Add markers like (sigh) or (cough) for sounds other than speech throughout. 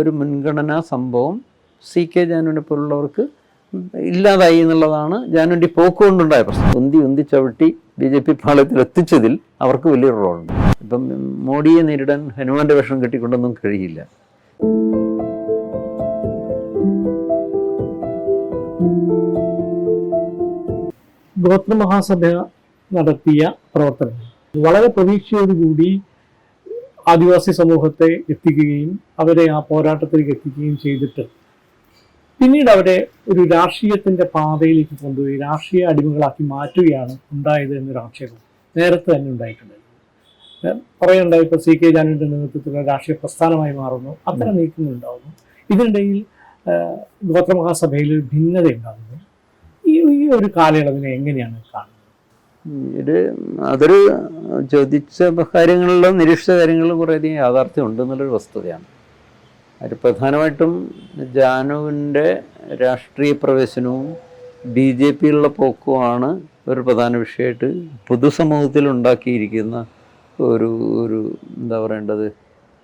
ഒരു മുൻഗണനാ സംഭവം. സി കെ ജാനുവിനെ പോലുള്ളവർക്ക് ഇല്ലാതായി എന്നുള്ളതാണ് ജാനുവിന്റെ പോക്കുകൊണ്ടുണ്ടായ പ്രശ്നം. ഉന്തി ഉന്തി ചവിട്ടി ബി ജെ പി പാളയത്തിൽ എത്തിച്ചതിൽ അവർക്ക് വലിയൊരു റോളുണ്ട്. ഇപ്പം മോഡിയെ നേരിടാൻ ഹനുമാന്റെ വേഷം കെട്ടിക്കൊണ്ടൊന്നും കഴിയില്ല. ഗോത്രമഹാസഭ നടത്തിയ പ്രവർത്തനം വളരെ പ്രതീക്ഷയോടുകൂടി ആദിവാസി സമൂഹത്തെ എത്തിക്കുകയും അവരെ ആ പോരാട്ടത്തിലേക്ക് എത്തിക്കുകയും ചെയ്തിട്ട് പിന്നീട് അവരെ ഒരു രാഷ്ട്രീയത്തിന്റെ പാതയിലേക്ക് കൊണ്ടുപോയി രാഷ്ട്രീയ അടിമകളാക്കി മാറ്റുകയാണ് ഉണ്ടായത് എന്നൊരു ആക്ഷേപം നേരത്തെ തന്നെ ഉണ്ടായിട്ടുണ്ടായിരുന്നു ഏഹ് പറയുണ്ടായി ഇപ്പോൾ സി കെ ജാനുവിന്റെ നേതൃത്വത്തിലുള്ള രാഷ്ട്രീയ പ്രസ്ഥാനമായി മാറുന്നു. അത്തരം നീക്കങ്ങൾ ഉണ്ടാകുന്നു ഇതിനിടയിൽ ഗോത്രമഹാസഭയിൽ ഒരു ഭിന്നത ഉണ്ടാകുന്നു. ഈ ഈ ഒരു കാലയളവിനെ എങ്ങനെയാണ് കാണുന്നത്? ഇത് അതൊരു ചോദിച്ച കാര്യങ്ങളിലും നിരീക്ഷിച്ച കാര്യങ്ങളിലും കുറേയധികം യാഥാർത്ഥ്യം ഉണ്ടെന്നുള്ളൊരു വസ്തുതയാണ്. അത് പ്രധാനമായിട്ടും ജാനുവിന്റെ രാഷ്ട്രീയ പ്രവേശനവും ബി ജെ പിയിലുള്ള പോക്കുമാണ് ഒരു പ്രധാന വിഷയമായിട്ട് പൊതുസമൂഹത്തിൽ ഉണ്ടാക്കിയിരിക്കുന്ന ഒരു ഒരു എന്താ പറയേണ്ടത്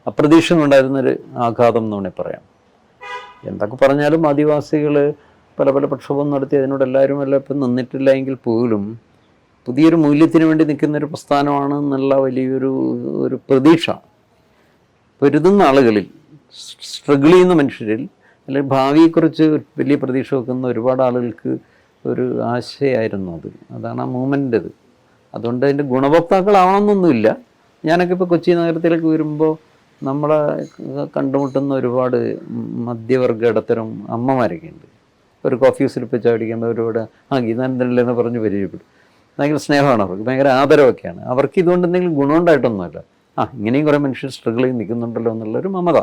അപ്രതീക്ഷിതമുണ്ടായിരുന്നൊരു ആഘാതം എന്ന് വേണമെങ്കിൽ പറയാം. എന്തൊക്കെ പറഞ്ഞാലും ആദിവാസികൾ പല പല പ്രക്ഷോഭം നടത്തി അതിനോട് എല്ലാവരും എല്ലാം ഇപ്പം നിന്നിട്ടില്ല എങ്കിൽ പോലും പുതിയൊരു മൂല്യത്തിന് വേണ്ടി നിൽക്കുന്ന ഒരു പ്രസ്ഥാനമാണ് എന്നുള്ള വലിയൊരു ഒരു പ്രതീക്ഷ. പൊരുതുന്ന ആളുകളിൽ സ്ട്രഗിൾ ചെയ്യുന്ന മനുഷ്യരിൽ അല്ലെങ്കിൽ ഭാവിയെക്കുറിച്ച് വലിയ പ്രതീക്ഷ വെക്കുന്ന ഒരുപാട് ആളുകൾക്ക് ഒരു ആശയമായിരുന്നു അത്. അതാണ് ആ മൂമെന്റെത് അതുകൊണ്ട് അതിന്റെ ഗുണഭോക്താക്കളാവണമെന്നൊന്നുമില്ല. ഞാനൊക്കെ ഇപ്പോൾ കൊച്ചി നഗരത്തിലേക്ക് വരുമ്പോൾ നമ്മളെ കണ്ടുമുട്ടുന്ന ഒരുപാട് മധ്യവർഗ ഇടത്തരം അമ്മമാരൊക്കെ ഉണ്ട്. ഒരു കോഫി ഹൗസിൽ പോയി ചാടിക്കുമ്പോൾ ഒരുപാട് ആ ഗീതാനന്ദനല്ലേ എന്ന് പറഞ്ഞ് പരിചയപ്പെടും ഭയങ്കര സ്നേഹമാണ് അവർക്ക് ഭയങ്കര ആദരവൊക്കെയാണ്. അവർക്ക് ഇതുകൊണ്ട് എന്തെങ്കിലും ഗുണമുണ്ടായിട്ടൊന്നുമല്ല. ആ ഇങ്ങനെയും കുറേ മനുഷ്യർ സ്ട്രഗിൾ ചെയ്ത് നിൽക്കുന്നുണ്ടല്ലോ എന്നുള്ളൊരു മമത.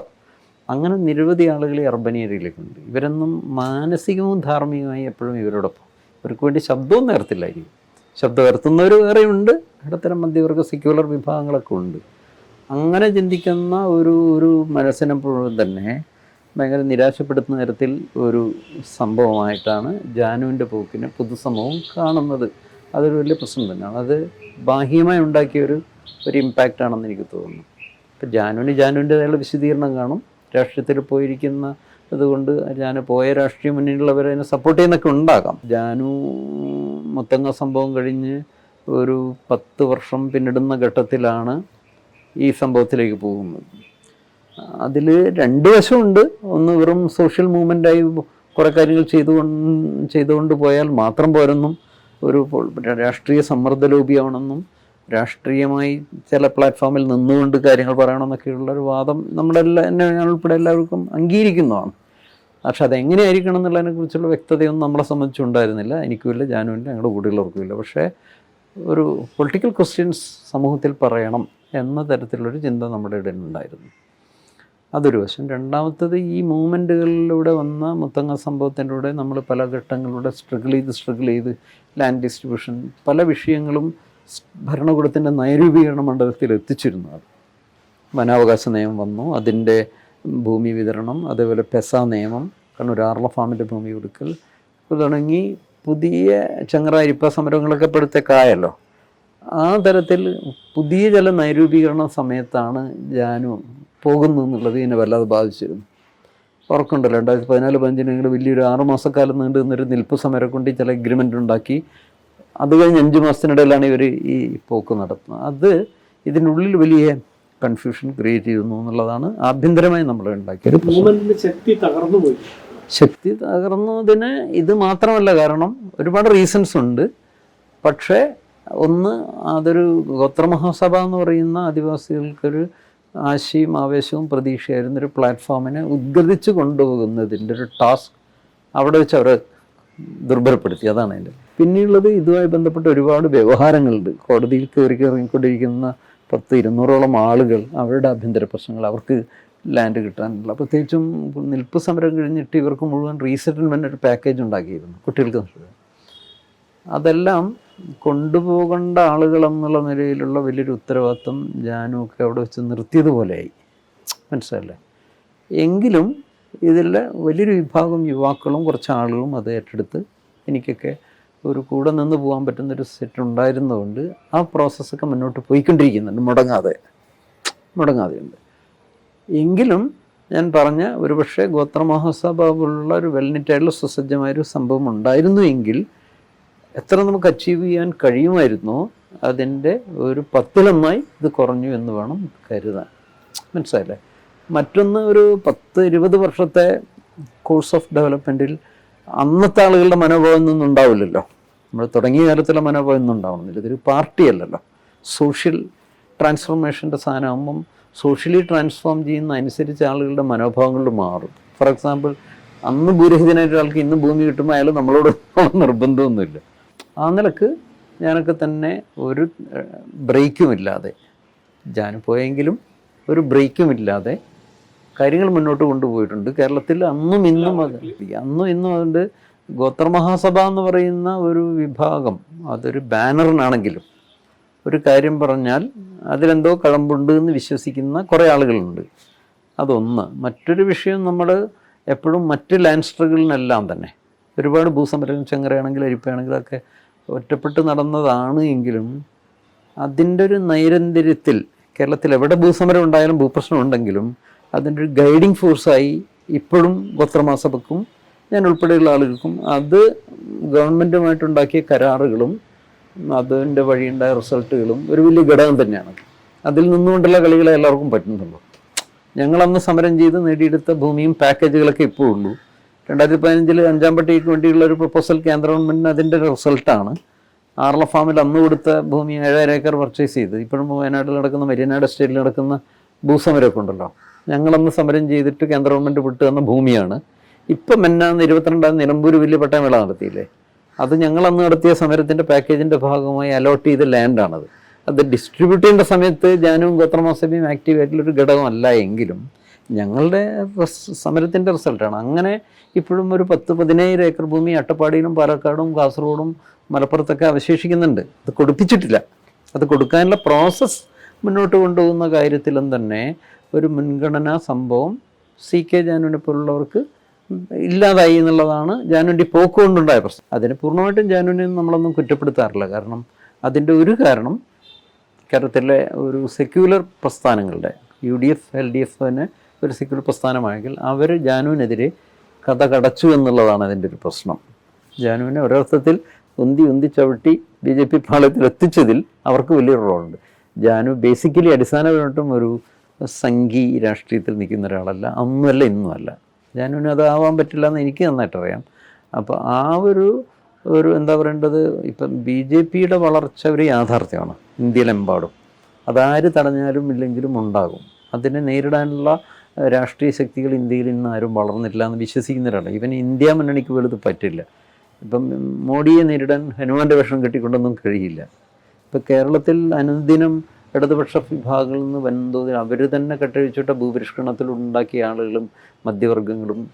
അങ്ങനെ നിരവധി ആളുകൾ ഈ അർബൻ ഏരിയയിലേക്കുണ്ട് ഇവരൊന്നും മാനസികവും ധാർമ്മികമായി എപ്പോഴും ഇവരോടൊപ്പം. ഇവർക്ക് വേണ്ടി ശബ്ദവും നേർത്തില്ലായിരിക്കും. ശബ്ദം ഉയർത്തുന്നവർ വേറെയുണ്ട്. ഇടത്തരം മധ്യവർഗ സെക്യുലർ വിഭാഗങ്ങളൊക്കെ ഉണ്ട്. അങ്ങനെ ചിന്തിക്കുന്ന ഒരു ഒരു മനസ്സിനെപ്പോഴും തന്നെ ഭയങ്കര നിരാശപ്പെടുത്തുന്ന തരത്തിൽ ഒരു സംഭവമായിട്ടാണ് ജാനുവിന്റെ പോക്കിനെ പൊതുസമൂഹം കാണുന്നത്. അതൊരു വലിയ പ്രശ്നം തന്നെയാണ്. അത് ബാഹ്യമായി ഉണ്ടാക്കിയ ഒരു ഒരു ഇമ്പാക്റ്റ് ആണെന്ന് എനിക്ക് തോന്നുന്നു. ഇപ്പം ജാനുവിന് ജാനുവിന്റെതായുള്ള വിശദീകരണം കാണും. രാഷ്ട്രീയത്തിൽ പോയിരിക്കുന്ന അതുകൊണ്ട് ജാനു പോയ രാഷ്ട്രീയ മുന്നിലുള്ളവർ അതിനെ സപ്പോർട്ട് ചെയ്യുന്നൊക്കെ ഉണ്ടാകാം. ജാനു മുത്തങ്ങ സംഭവം കഴിഞ്ഞ് ഒരു പത്ത് വർഷം പിന്നിടുന്ന ഘട്ടത്തിലാണ് ഈ സംഭവത്തിലേക്ക് പോകുന്നത്. അതിൽ രണ്ട് വശമുണ്ട്. ഒന്ന് വെറും സോഷ്യൽ മൂവ്മെന്റായി കുറേ കാര്യങ്ങൾ ചെയ്തുകൊണ്ട് ചെയ്തുകൊണ്ട് പോയാൽ മാത്രം പോരെന്നും ഒരു രാഷ്ട്രീയ സമ്മർദ്ദ ലോബിയാവണമെന്നും രാഷ്ട്രീയമായി ചില പ്ലാറ്റ്ഫോമിൽ നിന്നുകൊണ്ട് കാര്യങ്ങൾ പറയണമെന്നൊക്കെയുള്ള ഒരു വാദം നമ്മളെല്ലാം എന്നെ ഞാൻ ഉൾപ്പെടെ എല്ലാവർക്കും അംഗീകരിക്കുന്നതാണ്. പക്ഷെ അതെങ്ങനെയായിരിക്കണം എന്നുള്ളതിനെ കുറിച്ചുള്ള വ്യക്തതയൊന്നും നമ്മളെ സംബന്ധിച്ചുണ്ടായിരുന്നില്ല എനിക്കുമില്ല ജാനുവിന്റെ ഞങ്ങളുടെ കൂടെയുള്ളവർക്കും ഇല്ല പക്ഷേ ഒരു പൊളിറ്റിക്കൽ ക്വസ്റ്റ്യൻസ് സമൂഹത്തിൽ പറയണം എന്ന തരത്തിലുള്ളൊരു ചിന്ത നമ്മുടെ ഇടയിൽ ഉണ്ടായിരുന്നു അതൊരു വശം. രണ്ടാമത്തത് ഈ മൂവ്മെന്റുകളിലൂടെ വന്ന മുത്തങ്ങ സംഭവത്തിലൂടെ നമ്മൾ പല ഘട്ടങ്ങളിലൂടെ സ്ട്രഗിൾ ചെയ്ത് സ്ട്രഗിൾ ചെയ്ത് ലാൻഡ് ഡിസ്ട്രിബ്യൂഷൻ പല വിഷയങ്ങളും ഭരണകൂടത്തിന്റെ നയരൂപീകരണ മണ്ഡലത്തിൽ എത്തിച്ചിരുന്നു അത്. വനാവകാശ നിയമം വന്നു അതിന്റെ ഭൂമി വിതരണം അതേപോലെ പെസ നിയമം കണ്ണൂർ ആർള ഫാമിന്റെ ഭൂമി കൊടുക്കൽ തുടങ്ങി പുതിയ ചങ്ങറായിരിപ്പ സമരങ്ങളൊക്കെ ഇപ്പോഴത്തേക്കായല്ലോ ആ തരത്തിൽ പുതിയ ചില നൈരൂപീകരണ സമയത്താണ് ജാനു പോകുന്നു എന്നുള്ളത് എന്നെ വല്ലാതെ ബാധിച്ചിരുന്നു. ഉറക്കുണ്ടല്ലോ രണ്ടായിരത്തി പതിനാല് പതിനഞ്ചിന് നിങ്ങൾ വലിയൊരു ആറ് മാസക്കാലം നീണ്ടു നിന്നൊരു നിൽപ്പ് സമരം കൊണ്ട് ചില എഗ്രിമെന്റ് ഉണ്ടാക്കി. അത് കഴിഞ്ഞ് അഞ്ച് മാസത്തിനിടയിലാണ് ഇവർ ഈ പോക്ക് നടത്തുന്നത്. അത് ഇതിനുള്ളിൽ വലിയ കൺഫ്യൂഷൻ ക്രിയേറ്റ് ചെയ്യുന്നു എന്നുള്ളതാണ് ആഭ്യന്തരമായി നമ്മൾ ഉണ്ടാക്കിയത് ശക്തി തകർന്നു പോയി. ശക്തി തകർന്നതിന് ഇത് മാത്രമല്ല കാരണം ഒരുപാട് റീസൺസ് ഉണ്ട്. പക്ഷേ ഒന്ന് അതൊരു ഗോത്രമഹാസഭ എന്ന് പറയുന്ന ആദിവാസികൾക്കൊരു ആശയും ആവേശവും പ്രതീക്ഷയായിരുന്ന ഒരു പ്ലാറ്റ്ഫോമിനെ ഉദ്ഗതിച്ച് കൊണ്ടുപോകുന്നതിന്റെ ഒരു ടാസ്ക് അവിടെ വെച്ച് അവരെ ദുർബലപ്പെടുത്തി. അതാണ് അതിന്റെ. പിന്നെയുള്ളത് ഇതുമായി ബന്ധപ്പെട്ട ഒരുപാട് വ്യവഹാരങ്ങളുണ്ട്. കോടതിയിൽ കയറി കയറിക്കൊണ്ടിരിക്കുന്ന പത്ത് ഇരുന്നൂറോളം ആളുകൾ അവരുടെ ആഭ്യന്തര പ്രശ്നങ്ങൾ അവർക്ക് ലാൻഡ് കിട്ടാനുള്ള പ്രത്യേകിച്ചും നിൽപ്പ് സമരം കഴിഞ്ഞിട്ട് ഇവർക്ക് മുഴുവൻ റീസെറ്റിൽമെന്റ് ഒരു പാക്കേജ് ഉണ്ടാക്കിയിരുന്നു കുട്ടികൾക്ക്. അതെല്ലാം കൊണ്ടുപോകേണ്ട ആളുകൾ എന്നുള്ള നിലയിലുള്ള വലിയൊരു ഉത്തരവാദിത്വം ജാനുവൊക്കെ അവിടെ വെച്ച് നിർത്തിയതുപോലെയായി മനസ്സിലല്ലേ എങ്കിലും ഇതിലെ വലിയൊരു വിഭാഗം യുവാക്കളും കുറച്ച് ആളുകളും അത് ഏറ്റെടുത്ത് എനിക്കൊക്കെ ഒരു കൂടെ നിന്ന് പോകാൻ പറ്റുന്നൊരു സെറ്റ് ഉണ്ടായിരുന്നതുകൊണ്ട് ആ പ്രോസസ്സൊക്കെ മുന്നോട്ട് പോയിക്കൊണ്ടിരിക്കുന്നുണ്ട്. മുടങ്ങാതെ. മുടങ്ങാതെയുണ്ട്. എങ്കിലും ഞാൻ പറഞ്ഞ ഒരുപക്ഷെ ഗോത്രമഹാസഭ പോലുള്ള ഒരു വെൽനിറ്റായിട്ടുള്ള സുസജ്ജമായൊരു സംഭവം ഉണ്ടായിരുന്നു എങ്കിൽ എത്ര നമുക്ക് അച്ചീവ് ചെയ്യാൻ കഴിയുമായിരുന്നോ അതിന്റെ ഒരു പത്തിലൊന്നായി ഇത് കുറഞ്ഞു എന്ന് വേണം കരുതാൻ. മനസ്സിലായില്ലേ? മറ്റൊന്ന് ഒരു പത്ത് ഇരുപത് വർഷത്തെ കോഴ്സ് ഓഫ് ഡെവലപ്മെന്റിൽ അന്നത്തെ ആളുകളുടെ മനോഭാവം ഒന്നും ഉണ്ടാവില്ലല്ലോ. നമ്മൾ തുടങ്ങിയ കാലത്തുള്ള മനോഭാവം ഒന്നും ഉണ്ടാവുന്നില്ല. ഇതൊരു പാർട്ടിയല്ലല്ലോ സോഷ്യൽ ട്രാൻസ്ഫോർമേഷന്റെ സാധനമാകുമ്പം സോഷ്യലി ട്രാൻസ്ഫോം ചെയ്യുന്ന അനുസരിച്ച് ആളുകളുടെ മനോഭാവങ്ങൾ മാറും. ഫോർ എക്സാമ്പിൾ അന്ന് ഭൂരഹിതനായിട്ട് ഒരാൾക്ക് ഇന്ന് ഭൂമി കിട്ടുമ്പോൾ അയാൾ നമ്മളോട് നിർബന്ധമൊന്നുമില്ല. ആ നിലയ്ക്ക് ഞാനൊക്കെ തന്നെ ഒരു ബ്രേക്കുമില്ലാതെ ജാന് പോയെങ്കിലും ഒരു ബ്രേക്കുമില്ലാതെ കാര്യങ്ങൾ മുന്നോട്ട് കൊണ്ടുപോയിട്ടുണ്ട്. കേരളത്തിൽ അന്നും ഇന്നും അത് അന്നും ഇന്നും അതുകൊണ്ട് ഗോത്രമഹാസഭ എന്ന് പറയുന്ന ഒരു വിഭാഗം അതൊരു ബാനറിനാണെങ്കിലും ഒരു കാര്യം പറഞ്ഞാൽ അതിലെന്തോ കളമ്പുണ്ട് എന്ന് വിശ്വസിക്കുന്ന കുറേ ആളുകളുണ്ട്. അതൊന്ന്. മറ്റൊരു വിഷയം നമ്മൾ എപ്പോഴും മറ്റ് ലാൻഡ് സ്ട്രഗിളിനെല്ലാം തന്നെ. ഒരുപാട് ഭൂസമരം അരിപ്പയാണെങ്കിലും ഒക്കെ ഒറ്റപ്പെട്ട് നടന്നതാണ് എങ്കിലും അതിന്റെ ഒരു നൈരന്തര്യത്തിൽ കേരളത്തിൽ എവിടെ ഭൂസമരം ഉണ്ടായാലും ഭൂപ്രശ്നം ഉണ്ടെങ്കിലും അതിന്റെ ഒരു ഗൈഡിങ് ഫോഴ്സായി ഇപ്പോഴും ഗോത്രമാസഭക്കും ഞാൻ ഉൾപ്പെടെയുള്ള ആളുകൾക്കും അത് ഗവൺമെന്റുമായിട്ടുണ്ടാക്കിയ കരാറുകളും അതിന്റെ വഴിയുണ്ടായ റിസൾട്ടുകളും ഒരു വലിയ ഘടകം തന്നെയാണ്. അതിൽ നിന്നുകൊണ്ടുള്ള കളികളെ എല്ലാവർക്കും പറ്റുന്നുള്ളൂ. ഞങ്ങളന്ന് സമരം ചെയ്ത് നേടിയെടുത്ത ഭൂമിയും പാക്കേജുകളൊക്കെ ഇപ്പോൾ ഉള്ളൂ. രണ്ടായിരത്തി പതിനഞ്ചിൽ അഞ്ചാം പട്ടികയ്ക്ക് വേണ്ടിയുള്ള ഒരു പ്രപ്പോസൽ കേന്ദ്ര ഗവൺമെന്റിന് അതിന്റെ റിസൾട്ടാണ് ആർല ഫാമിൽ അന്ന് കൊടുത്ത ഭൂമി ഏഴായിരം ഏക്കർ പർച്ചേസ് ചെയ്ത്. ഇപ്പോഴും വയനാട്ടിൽ നടക്കുന്ന മരിയനാട് സ്റ്റേറ്റിൽ നടക്കുന്ന ഭൂസമരമൊക്കെ ഉണ്ടല്ലോ. ഞങ്ങളന്ന് സമരം ചെയ്തിട്ട് കേന്ദ്ര ഗവൺമെന്റ് വിട്ടു തന്ന ഭൂമിയാണ്. ഇപ്പം എന്നാന്ന് ഇരുപത്തിരണ്ടാം നിലമ്പൂർ വലിയ പട്ടയമേള നടത്തിയില്ലേ? അത് ഞങ്ങൾ അന്ന് നടത്തിയ സമരത്തിന്റെ പാക്കേജിന്റെ ഭാഗമായി അലോട്ട് ചെയ്ത ലാൻഡാണത് അത് ഡിസ്ട്രിബ്യൂട്ട് ചെയ്യേണ്ട സമയത്ത് ജാനും ഗോത്രമാസഭയും ആക്റ്റീവ് ആയിട്ടുള്ളൊരു ഘടകമല്ല എങ്കിലും ഞങ്ങളുടെ സമരത്തിന്റെ റിസൾട്ടാണ്. അങ്ങനെ ഇപ്പോഴും ഒരു പത്ത് പതിനേഴ് ഏക്കർ ഭൂമി അട്ടപ്പാടിയിലും പാലക്കാടും കാസർഗോഡും മലപ്പുറത്തൊക്കെ അവശേഷിക്കുന്നുണ്ട്. അത് കൊടുപ്പിച്ചിട്ടില്ല. അത് കൊടുക്കാനുള്ള പ്രോസസ്സ് മുന്നോട്ട് കൊണ്ടുപോകുന്ന കാര്യത്തിലും തന്നെ ഒരു മുൻഗണനാ സംഭവം സി കെ ജാനുവിനെ പോലുള്ളവർക്ക് ഇല്ലാതായി എന്നുള്ളതാണ് ജാനുവിന്റെ പോക്ക് കൊണ്ടുണ്ടായ പ്രശ്നം. അതിന് പൂർണമായിട്ടും ജാനുവിനെ നമ്മളൊന്നും കുറ്റപ്പെടുത്താറില്ല. കാരണം അതിന്റെ ഒരു കാരണം കേരളത്തിലെ ഒരു സെക്യുലർ പ്രസ്ഥാനങ്ങളുടെ U D F L D F തന്നെ ഒരു സെക്യുലർ പ്രസ്ഥാനമായെങ്കിൽ അവർ ജാനുവിനെതിരെ കഥ കടച്ചു എന്നുള്ളതാണ് അതിന്റെ ഒരു പ്രശ്നം. ജാനുവിനെ ഒരർത്ഥത്തിൽ ഉന്തി ഉന്തി ചവിട്ടി ബി ജെ പി പാളയത്തിൽ എത്തിച്ചതിൽ അവർക്ക് വലിയൊരു റോളുണ്ട് ജാനു ബേസിക്കലി അടിസ്ഥാനപരമായിട്ടും ഒരു സംഘി രാഷ്ട്രീയത്തിൽ നിൽക്കുന്ന ഒരാളല്ല അന്നുമല്ല ഇന്നുമല്ല. ജാനുവിന് അത് ആവാൻ പറ്റില്ല എന്ന് എനിക്ക് നന്നായിട്ട് അറിയാം. അപ്പോൾ ആ ഒരു ഒരു എന്താ പറയേണ്ടത്? ഇപ്പം ബി ജെ പിയുടെ വളർച്ച ഒരു യാഥാർത്ഥ്യമാണ് ഇന്ത്യയിലെമ്പാടും. അതാര് തടഞ്ഞാലും ഇല്ലെങ്കിലും ഉണ്ടാകും. അതിനെ നേരിടാനുള്ള രാഷ്ട്രീയ ശക്തികൾ ഇന്ത്യയിൽ ഇന്ന് ആരും വളർന്നിട്ടില്ല എന്ന് വിശ്വസിക്കുന്നവരാണ്. ഇവൻ ഇന്ത്യ മുന്നണിക്ക് വലുത് പറ്റില്ല. ഇപ്പം മോഡിയെ നേരിടാൻ ഹനുമാന്റെ വേഷം കെട്ടിക്കൊണ്ടൊന്നും കഴിയില്ല. ഇപ്പം കേരളത്തിൽ അനുദിനം ഇടതുപക്ഷ വിഭാഗങ്ങളിൽ നിന്ന് വൻതോതിൽ അവർ തന്നെ കെട്ടഴിച്ചിട്ട ഭൂപരിഷ്കരണത്തിൽ ഉണ്ടാക്കിയ ആളുകളും മധ്യവർഗങ്ങളും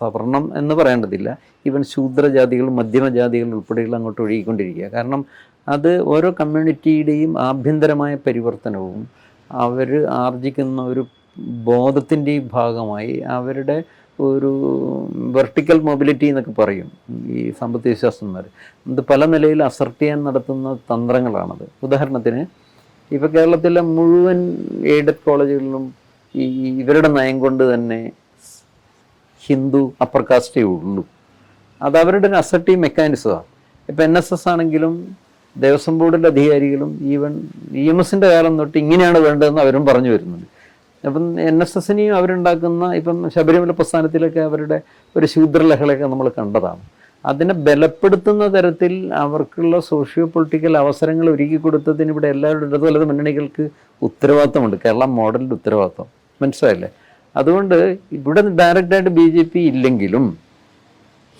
സവർണം എന്ന് പറയേണ്ടതില്ല. ഈവൻ ശൂദ്രജാതികളും മധ്യമജാതികളും ഉൾപ്പെടെയുള്ള അങ്ങോട്ട് ഒഴുകിക്കൊണ്ടിരിക്കുക. കാരണം അത് ഓരോ കമ്മ്യൂണിറ്റിയുടെയും ആഭ്യന്തരമായ പരിവർത്തനവും അവർ ആർജിക്കുന്ന ഒരു ബോധത്തിന്റെയും ഭാഗമായി അവരുടെ ഒരു വെർട്ടിക്കൽ മൊബിലിറ്റി എന്നൊക്കെ പറയും ഈ സാമ്പത്തിക ശാസ്ത്രന്മാർ ഇത് പല നിലയിൽ അസർട്ട് ചെയ്യാൻ നടത്തുന്ന തന്ത്രങ്ങളാണത്. ഉദാഹരണത്തിന് ഇപ്പോൾ കേരളത്തിലെ മുഴുവൻ എയ്ഡഡ് കോളേജുകളിലും ഈ ഇവരുടെ നയം കൊണ്ട് തന്നെ ഹിന്ദു അപ്പർ കാസ്റ്റേ ഉള്ളൂ. അത് അവരുടെ ഒരു അസർട്ടീവ് മെക്കാനിസമാണ് ഇപ്പം എൻ എസ് എസ് ആണെങ്കിലും ദേവസ്വം ബോർഡിന്റെ അധികാരികളും ഈവൻ ഇ എം എസിന്റെ കാലം തൊട്ട് ഇങ്ങനെയാണ് വേണ്ടതെന്ന് അവരും പറഞ്ഞു വരുന്നുണ്ട്. അപ്പം എൻ എസ് എസിനെയും അവരുണ്ടാക്കുന്ന ഇപ്പം ശബരിമല പ്രസ്ഥാനത്തിലൊക്കെ അവരുടെ ഒരു ശൂദ്രലഹളയൊക്കെ നമ്മൾ കണ്ടതാണ്. അതിനെ ബലപ്പെടുത്തുന്ന തരത്തിൽ അവർക്കുള്ള സോഷ്യോ പൊളിറ്റിക്കൽ അവസരങ്ങൾ ഒരുക്കി കൊടുത്തതിന് ഇവിടെ എല്ലാവരുടെ ഇടതു വലത് മുന്നണികൾക്ക് ഉത്തരവാദിത്തമുണ്ട്. കേരള മോഡലിന്റെ ഉത്തരവാദിത്തം. മനസ്സിലായില്ലേ? അതുകൊണ്ട് ഇവിടെ ഡയറക്റ്റായിട്ട് ബി ജെ പി ഇല്ലെങ്കിലും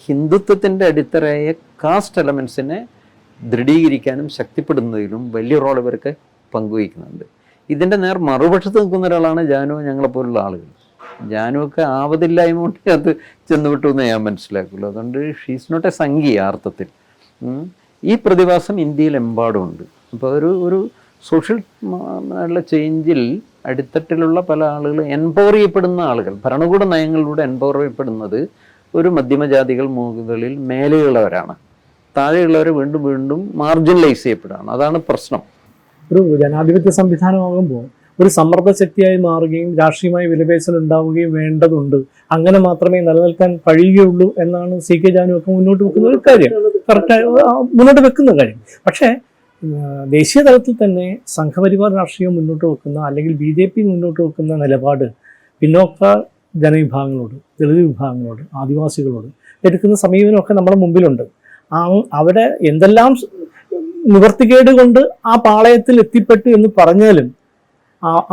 ഹിന്ദുത്വത്തിന്റെ അടിത്തറയായ കാസ്റ്റ് എലമെൻസിനെ ദൃഢീകരിക്കാനും ശക്തിപ്പെടുന്നതിലും വലിയ റോൾ ഇവർക്ക് പങ്കുവയ്ക്കുന്നുണ്ട് ഇതിന്റെ നേർ മറുപക്ഷത്ത് നിൽക്കുന്ന ഒരാളാണ് ജാനു ഞങ്ങളെപ്പോലുള്ള ആളുകൾ. ജാനുവൊക്കെ ആവതില്ലായ്മ കൊണ്ട് അത് ചെന്നുവിട്ടു എന്ന് ഞാൻ മനസ്സിലാക്കുള്ളൂ. അതുകൊണ്ട് ഷീസ് നോട്ട് എ ആ അർത്ഥത്തിൽ. ഈ പ്രതിഭാസം ഇന്ത്യയിലെമ്പാടുമുണ്ട്. അപ്പോൾ ഒരു ഒരു സോഷ്യൽ ഉള്ള ചേഞ്ചിൽ അടിത്തട്ടിലുള്ള പല ആളുകൾ എൻപവർ ചെയ്യപ്പെടുന്ന ആളുകൾ ഭരണകൂട നയങ്ങളിലൂടെ എൻപവർ ചെയ്യപ്പെടുന്നത് ഒരു മധ്യമജാതികൾ മുകളിൽ മേലെയുള്ളവരാണ്. താഴെയുള്ളവരെ വീണ്ടും വീണ്ടും മാർജിനലൈസ് ചെയ്യപ്പെടുകയാണ്. അതാണ് പ്രശ്നം. ഒരു ജനാധിപത്യ സംവിധാനമാകുമ്പോൾ ഒരു സമ്മർദ്ദ ശക്തിയായി മാറുകയും രാഷ്ട്രീയമായി വിലപേശൽ ഉണ്ടാവുകയും വേണ്ടതുണ്ട്. അങ്ങനെ മാത്രമേ നിലനിൽക്കാൻ കഴിയുകയുള്ളൂ എന്നാണ് സി കെ ജാനു ഒക്കെ മുന്നോട്ട് വെക്കുന്ന ഒരു കാര്യം. കറക്റ്റ് മുന്നോട്ട് വെക്കുന്ന കാര്യം. പക്ഷേ ദേശീയ തലത്തിൽ തന്നെ സംഘപരിവാർ രാഷ്ട്രീയം മുന്നോട്ട് വെക്കുന്ന അല്ലെങ്കിൽ ബി ജെ പി മുന്നോട്ട് വെക്കുന്ന നിലപാട് പിന്നോക്ക ജനവിഭാഗങ്ങളോട് ദളിത് വിഭാഗങ്ങളോട് ആദിവാസികളോട് എടുക്കുന്ന സമീപനമൊക്കെ നമ്മുടെ മുമ്പിലുണ്ട്. അവിടെ എന്തെല്ലാം നിവർത്തികേട് കൊണ്ട് ആ പാളയത്തിൽ എത്തിപ്പെട്ടു എന്ന് പറഞ്ഞാലും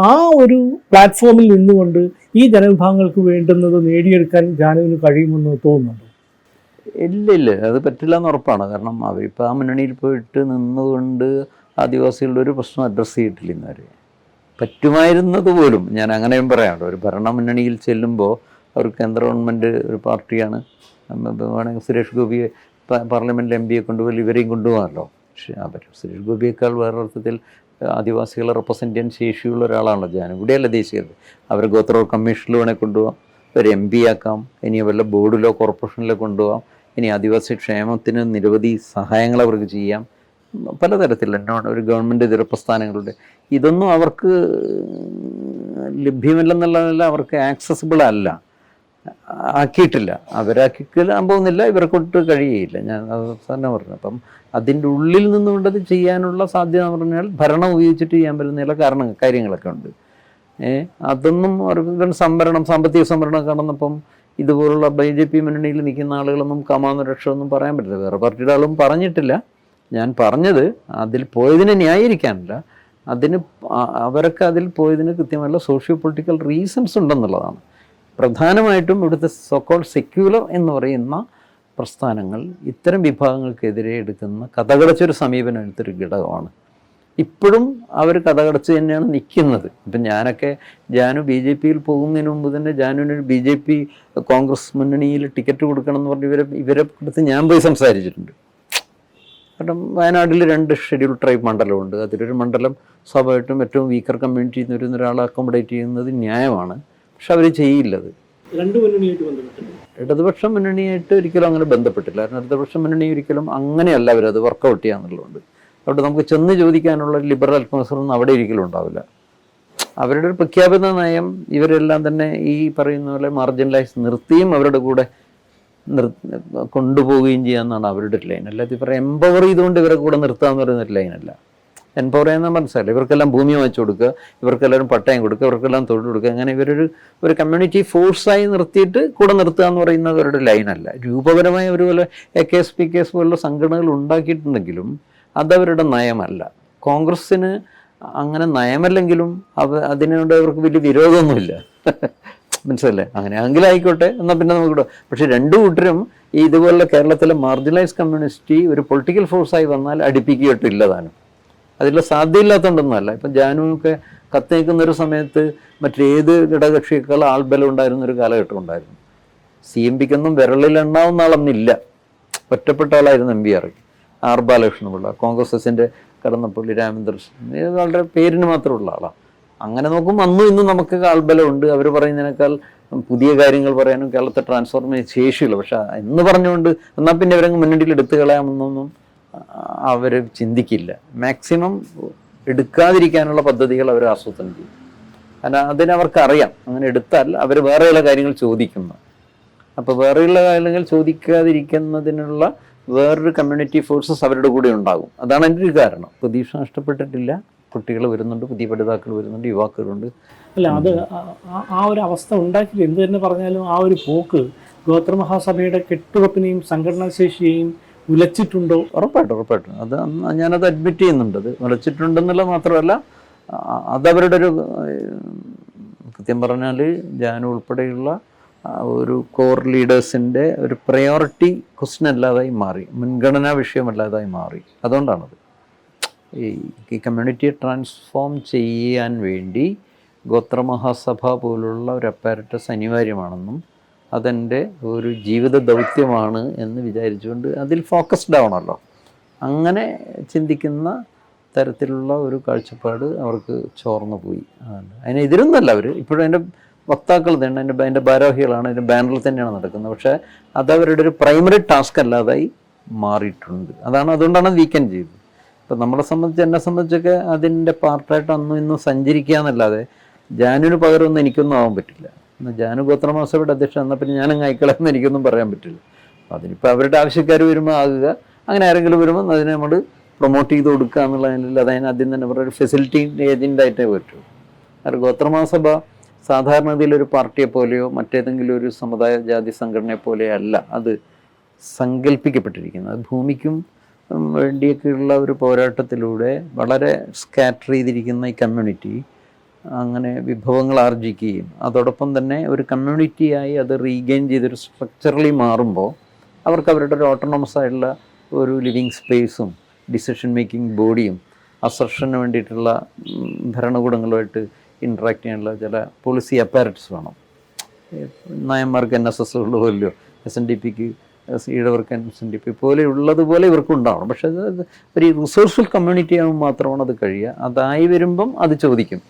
ആ ഒരു പ്ലാറ്റ്ഫോമിൽ നിന്നുകൊണ്ട് ഈ ജനവിഭാഗങ്ങൾക്ക് വേണ്ടുന്നത് നേടിയെടുക്കാൻ ജാനുവിന് കഴിയുമെന്ന് തോന്നുന്നുണ്ട്? ഇല്ല ഇല്ല. അത് പറ്റില്ല എന്ന് ഉറപ്പാണ്. കാരണം അവരിപ്പോൾ ആ മുന്നണിയിൽ പോയിട്ട് നിന്നുകൊണ്ട് ആദിവാസികളുടെ ഒരു പ്രശ്നം അഡ്രസ്സ് ചെയ്തിട്ടില്ല ഇന്നവരെ. പറ്റുമായിരുന്നത് പോലും ഞാൻ അങ്ങനെയും പറയാനുള്ളൂ ഒരു ഭരണ മുന്നണിയിൽ ചെല്ലുമ്പോൾ അവർ കേന്ദ്ര ഗവൺമെന്റ് ഒരു പാർട്ടിയാണ്. വേണമെങ്കിൽ സുരേഷ് ഗോപിയെ പാർലമെന്റിൽ എം പിയെ കൊണ്ടുപോയി ഇവരെയും കൊണ്ടുപോകാമല്ലോ. പക്ഷേ പറ്റും സുരേഷ് ഗോപിയേക്കാൾ വേറൊരർത്ഥത്തിൽ ആദിവാസികളെ റെപ്രസെന്റ് ചെയ്യാൻ ശേഷിയുള്ള ഒരാളാണല്ലോ ഞാൻ ഇവിടെയല്ല ദേശീയത. അവർ ഗോത്ര കമ്മീഷനിൽ വേണേൽ കൊണ്ടുപോകാം ഒരു എം പി ആക്കാം. ഇനി വല്ല ബോർഡിലോ കോർപ്പറേഷനിലോ കൊണ്ടുപോകാം ഇനി ആദിവാസി ക്ഷേമത്തിന് നിരവധി സഹായങ്ങൾ അവർക്ക് ചെയ്യാം. പലതരത്തിൽ നോൺ ഒരു ഗവൺമെന്റ് ഇതര പ്രസ്ഥാനങ്ങളുടെ ഇതൊന്നും അവർക്ക് ലഭ്യമല്ലെന്നുള്ളതല്ല അവർക്ക് ആക്സസിബിൾ അല്ല. ആക്കിയിട്ടില്ല. അവരാക്കിക്കാൻ പോകുന്നില്ല. ഇവരെ കൊണ്ട് കഴിയുകയില്ല. ഞാൻ തന്നെ പറഞ്ഞു. അപ്പം അതിന്റെ ഉള്ളിൽ നിന്നുകൊണ്ട് അത് ചെയ്യാനുള്ള സാധ്യത എന്ന് പറഞ്ഞാൽ ഭരണം ഉപയോഗിച്ചിട്ട് ചെയ്യാൻ പറ്റുന്ന കാരണം കാര്യങ്ങളൊക്കെ ഉണ്ട്. ഏ അതൊന്നും സംവരണം സാമ്പത്തിക സംവരണം കടന്നപ്പം ഇതുപോലുള്ള ബി ജെ പി മുന്നണിയിൽ നിൽക്കുന്ന ആളുകളൊന്നും കമാനുരക്ഷമൊന്നും പറയാൻ പറ്റില്ല. വേറെ പാർട്ടിയുടെ ആളും പറഞ്ഞിട്ടില്ല. ഞാൻ പറഞ്ഞത് അതിൽ പോയതിന് ന്യായീകരിക്കാനല്ല. അതിന് അവരൊക്കെ അതിൽ പോയതിന് കൃത്യമായുള്ള സോഷ്യോ പൊളിറ്റിക്കൽ റീസൺസ് ഉണ്ടെന്നുള്ളതാണ്. പ്രധാനമായിട്ടും ഇവിടുത്തെ സോക്കോൾ സെക്യുലർ എന്ന് പറയുന്ന പ്രസ്ഥാനങ്ങൾ ഇത്തരം വിഭാഗങ്ങൾക്കെതിരെ എടുക്കുന്ന കഥകടച്ചൊരു സമീപനം എടുത്തൊരു ഘടകമാണ്. ഇപ്പോഴും അവർ കഥകടച്ച് തന്നെയാണ് നിൽക്കുന്നത്. ഇപ്പം ഞാനൊക്കെ ജാനു ബി ജെ പിയിൽ പോകുന്നതിന് മുമ്പ് തന്നെ ജാനുവിനൊരു ബി ജെ പി കോൺഗ്രസ് മുന്നണിയിൽ ടിക്കറ്റ് കൊടുക്കണം എന്ന് പറഞ്ഞ് ഇവരെ ഇവരെ അടുത്ത് ഞാൻ പോയി സംസാരിച്ചിട്ടുണ്ട്. കാരണം വയനാട്ടിൽ രണ്ട് ഷെഡ്യൂൾ ട്രൈബ് മണ്ഡലമുണ്ട്. അതിലൊരു മണ്ഡലം സ്വാഭാവികമായിട്ടും ഏറ്റവും വീക്കർ കമ്മ്യൂണിറ്റിയിൽ നിന്ന് വരുന്ന ഒരാളെ അക്കോമഡേറ്റ് ചെയ്യുന്നത് ന്യായമാണ്. പക്ഷെ അവർ ചെയ്യില്ലത് രണ്ട് മുന്നണിയായിട്ട് ഇടതുപക്ഷ മുന്നണിയായിട്ട് ഒരിക്കലും അങ്ങനെ ബന്ധപ്പെട്ടില്ല. കാരണം ഇടതുപക്ഷ മുന്നണി ഒരിക്കലും അങ്ങനെയല്ല അവരത് വർക്കൗട്ട് ചെയ്യാന്നുള്ളതുകൊണ്ട്. അവിടെ നമുക്ക് ചെന്ന് ചോദിക്കാനുള്ള ലിബറൽ അറ്റ്മോസ്ഫിയർ ഒന്നും അവിടെ ഒരിക്കലും ഉണ്ടാവില്ല. അവരുടെ ഒരു പ്രഖ്യാപിത നയം ഇവരെല്ലാം തന്നെ ഈ പറയുന്ന പോലെ മാർജിനലൈസ് നിർത്തിയും അവരുടെ കൂടെ നിർ കൊണ്ടുപോവുകയും ചെയ്യാന്നാണ് അവരുടെ ഒരു ലൈൻ അല്ലാതെ ഇവരെ എംപവർ ചെയ്തുകൊണ്ട് ഇവരെ കൂടെ നിർത്തുക എന്ന് പറയുന്ന ഒരു ലൈനല്ല എംപവർ ചെയ്യുന്ന മനസ്സിലായില്ല. ഇവർക്കെല്ലാം ഭൂമി വാങ്ങിച്ചു കൊടുക്കുക ഇവർക്കെല്ലാവരും പട്ടയം കൊടുക്കുക ഇവർക്കെല്ലാം തൊഴിൽ കൊടുക്കുക. അങ്ങനെ ഇവരൊരു ഒരു കമ്മ്യൂണിറ്റി ഫോഴ്സായി നിർത്തിയിട്ട് കൂടെ നിർത്തുക എന്ന് പറയുന്നത് അവരുടെ ലൈനല്ല രൂപപരമായ ഒരുപോലെ പോലെ A K S P K S പോലുള്ള സംഘടനകൾ ഉണ്ടാക്കിയിട്ടുണ്ടെങ്കിലും അതവരുടെ നയമല്ല. കോൺഗ്രസ്സിന് അങ്ങനെ നയമല്ലെങ്കിലും അവ അതിനോട് അവർക്ക് വലിയ വിരോധമൊന്നുമില്ല. (laughs) മനസ്സിലല്ലേ? അങ്ങനെ ആയിക്കോട്ടെ എന്നാൽ പിന്നെ നമുക്ക്. പക്ഷെ രണ്ടു കൂട്ടരും ഈ ഇതുപോലുള്ള കേരളത്തിലെ മാർജിനലൈസ് കമ്മ്യൂണിറ്റി ഒരു പൊളിറ്റിക്കൽ ഫോഴ്സായി വന്നാൽ അടുപ്പിക്കുകയിട്ടില്ല താനും. അതിലുള്ള സാധ്യതയില്ലാത്തതുകൊണ്ടൊന്നുമല്ല. ഇപ്പം ജാനുവൊക്കെ കത്തേക്കുന്ന ഒരു സമയത്ത് മറ്റേത് ഇടകക്ഷിയേക്കാൾ ആൾബലം ഉണ്ടായിരുന്ന ഒരു കാലഘട്ടം ഉണ്ടായിരുന്നു സി എം പിക്കൊന്നും വിരളിൽ എണ്ണാവുന്ന ആളൊന്നില്ല ഒറ്റപ്പെട്ട ആളായിരുന്നു M P R R Balakrishnapillai Congress എസിന്റെ കടന്നപ്പള്ളി രാമേന്ദ്രൻ ആളുടെ പേരിന് മാത്രമുള്ള ആളാണ്. അങ്ങനെ നോക്കുമ്പോൾ അന്നും ഇന്നും നമുക്ക് ആൾബലമുണ്ട്. അവർ പറയുന്നതിനേക്കാൾ പുതിയ കാര്യങ്ങൾ പറയാനും കേരളത്തെ ട്രാൻസ്ഫോർമേഷൻ ശേഷിയില്ല പക്ഷെ എന്ന് പറഞ്ഞുകൊണ്ട് എന്നാൽ പിന്നെ അവരങ്ങ് മുന്നണിയിൽ എടുത്തു കളയാമെന്നൊന്നും അവർ ചിന്തിക്കില്ല. മാക്സിമം എടുക്കാതിരിക്കാനുള്ള പദ്ധതികൾ അവർ ആസൂത്രണം ചെയ്യും. കാരണം അതിനവർക്കറിയാം. അങ്ങനെ എടുത്താൽ അവർ വേറെയുള്ള കാര്യങ്ങൾ ചോദിക്കുന്നു. അപ്പോൾ വേറെയുള്ള കാര്യങ്ങൾ ചോദിക്കാതിരിക്കുന്നതിനുള്ള വേറൊരു കമ്മ്യൂണിറ്റി ഫോഴ്സസ് അവരുടെ കൂടെ ഉണ്ടാകും. അതാണ് എന്റെ ഒരു കാരണം. പ്രതീക്ഷ നഷ്ടപ്പെട്ടിട്ടില്ല. കുട്ടികൾ വരുന്നുണ്ട് പുതിയ പഠിതാക്കൾ വരുന്നുണ്ട് യുവാക്കളുണ്ട്. അല്ല അത് ആ- ഒരു അവസ്ഥ ഉണ്ടാക്കി എന്ത് തന്നെ പറഞ്ഞാലും ആ ഒരു പോക്ക് ഗോത്രമഹാസഭയുടെ കെട്ടുറപ്പിനെയും സംഘടനാ ശേഷിയെയും ഉലച്ചിട്ടുണ്ടോ? ഉറപ്പായിട്ടും ഉറപ്പായിട്ടും. അത് ഞാനത് അഡ്മിറ്റ് ചെയ്യുന്നുണ്ട്. അത് ഉലച്ചിട്ടുണ്ടെന്നുള്ള മാത്രമല്ല അതവരുടെ ഒരു കൃത്യം പറഞ്ഞാൽ ജാനു ഉൾപ്പെടെയുള്ള ഒരു കോർ ലീഡേഴ്സിന്റെ ഒരു പ്രയോറിറ്റി ക്വസ്റ്റ്യൻ അല്ലാതായി മാറി. മുൻഗണനാ വിഷയമല്ലാതായി മാറി. അതുകൊണ്ടാണത്. ഈ കമ്മ്യൂണിറ്റിയെ ട്രാൻസ്ഫോം ചെയ്യാൻ വേണ്ടി ഗോത്രമഹാസഭ പോലുള്ള ഒരു അപ്പാരറ്റസ് അനിവാര്യമാണെന്നും അതെന്റെ ഒരു ജീവിത ദൗത്യമാണ് എന്ന് വിചാരിച്ചുകൊണ്ട് അതിൽ ഫോക്കസ്ഡ് ആവണമല്ലോ. അങ്ങനെ ചിന്തിക്കുന്ന തരത്തിലുള്ള ഒരു കാഴ്ചപ്പാട് അവർക്ക് ചോർന്നു പോയി. അതാണ് അതിനെതിരൊന്നല്ല അവർ ഇപ്പോഴും അതിന്റെ വക്താക്കൾ തന്നെ അതിന്റെ അതിന്റെ ഭാരവാഹികളാണ് അതിന്റെ ബാനറിൽ തന്നെയാണ് നടക്കുന്നത്. പക്ഷേ അത് അവരുടെ ഒരു പ്രൈമറി ടാസ്ക് അല്ലാതായി മാറിയിട്ടുണ്ട്. അതാണ് അതുകൊണ്ടാണ് വീക്കെൻഡ് ചെയ്തത്. ഇപ്പം നമ്മളെ സംബന്ധിച്ച് എന്നെ സംബന്ധിച്ചൊക്കെ അതിന്റെ പാർട്ടായിട്ട് അന്നും ഇന്നും സഞ്ചരിക്കുക എന്നല്ലാതെ ജാനുവിന് പകരമൊന്നും എനിക്കൊന്നും ആവാൻ പറ്റില്ല. എന്നാൽ ജാനു ഗോത്രമാസയുടെ അധ്യക്ഷൻ എന്നാൽ പിന്നെ ഞാനങ്ങ് അയക്കളെന്ന് എനിക്കൊന്നും പറയാൻ പറ്റില്ല. അതിനിപ്പോൾ അവരുടെ ആവശ്യക്കാർ വരുമ്പോൾ ആകുക. അങ്ങനെ ആരെങ്കിലും വരുമ്പോൾ അതിനെ നമ്മൾ പ്രൊമോട്ട് ചെയ്ത് കൊടുക്കുക എന്നുള്ളതിൽ അതിന് ആദ്യം തന്നെ അവരുടെ ഒരു ഫെസിലിറ്റി ഏജന്റായിട്ടേ പറ്റൂ. കാരണം ഗോത്രമാസഭ സാധാരണതയിൽ ഒരു പാർട്ടിയെ പോലെയോ മറ്റേതെങ്കിലും ഒരു സമുദായ ജാതി സംഘടനയെ പോലെയോ അല്ല. അത് സങ്കല്പിക്കപ്പെട്ടിരിക്കുന്നത്. അത് ഭൂമിക്കും വേണ്ടിയൊക്കെയുള്ള ഒരു പോരാട്ടത്തിലൂടെ വളരെ സ്കാറ്റർ ചെയ്തിരിക്കുന്ന ഈ കമ്മ്യൂണിറ്റി അങ്ങനെ വിഭവങ്ങൾ ആർജിക്കുകയും അതോടൊപ്പം തന്നെ ഒരു കമ്മ്യൂണിറ്റിയായി അത് റീഗെയിൻ ചെയ്തൊരു സ്ട്രക്ചറലി മാറുമ്പോൾ അവർക്ക് അവരുടെ ഒരു ഓട്ടോണമസ് ആയിട്ടുള്ള ഒരു ലിവിങ് സ്പേസും ഡിസിഷൻ മേക്കിംഗ് ബോഡിയും അസർഷന് വേണ്ടിയിട്ടുള്ള ഭരണകൂടങ്ങളുമായിട്ട് ഇൻട്രാക്ട് ചെയ്യാനുള്ള ചില പോളിസി അപ്പാരറ്റ്സ് വേണം. നയന്മാർക്ക് എൻ എസ് എസ് ഉള്ളതല്ലോ എസ് എൻ ഡി പിക്ക് ഈഴവർക്ക് N S N D P പോലെ ഉള്ളതുപോലെ ഇവർക്കും ഉണ്ടാവണം. പക്ഷേ ഒരു റിസോഴ്സ്ഫുൾ കമ്മ്യൂണിറ്റി ആകുമ്പോൾ മാത്രമാണ് അത് കഴിയുക. അതായി വരുമ്പം അത് ചോദിക്കും.